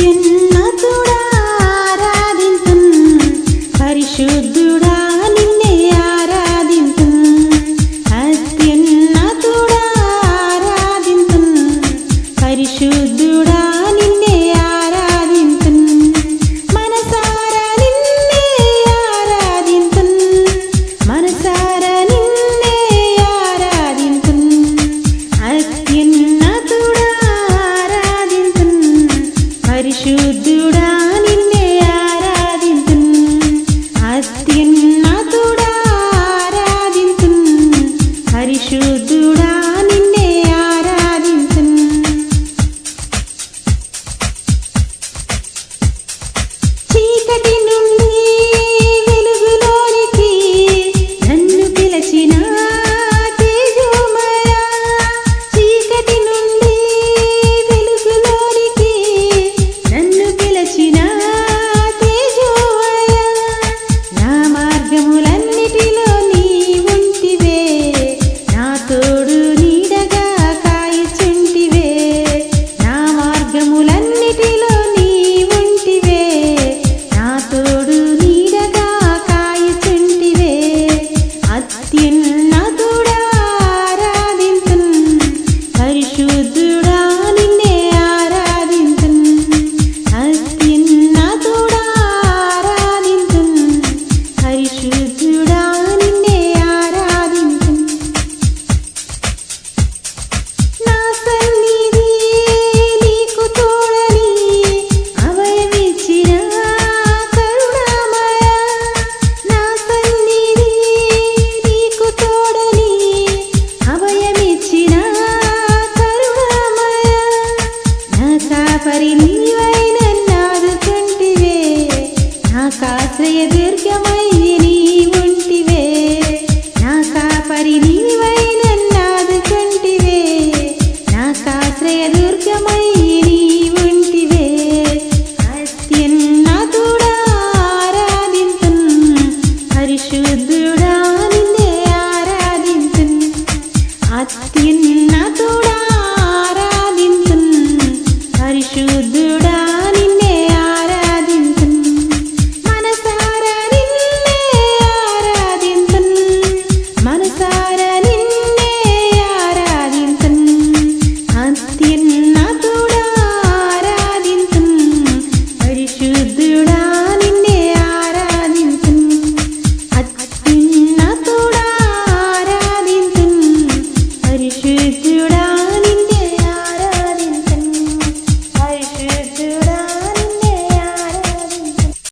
అత్యున్నతుడా ఆరాధింతున్ పరిశుద్ధుడా నిన్ను పరిశుద్ధుడా ఆశ్రయ దుర్గమయ్యి నీ ఉంటివే నా కాపరి నీవై నన్నాదుకుంటివే నా కాశ్రయ దుర్గమై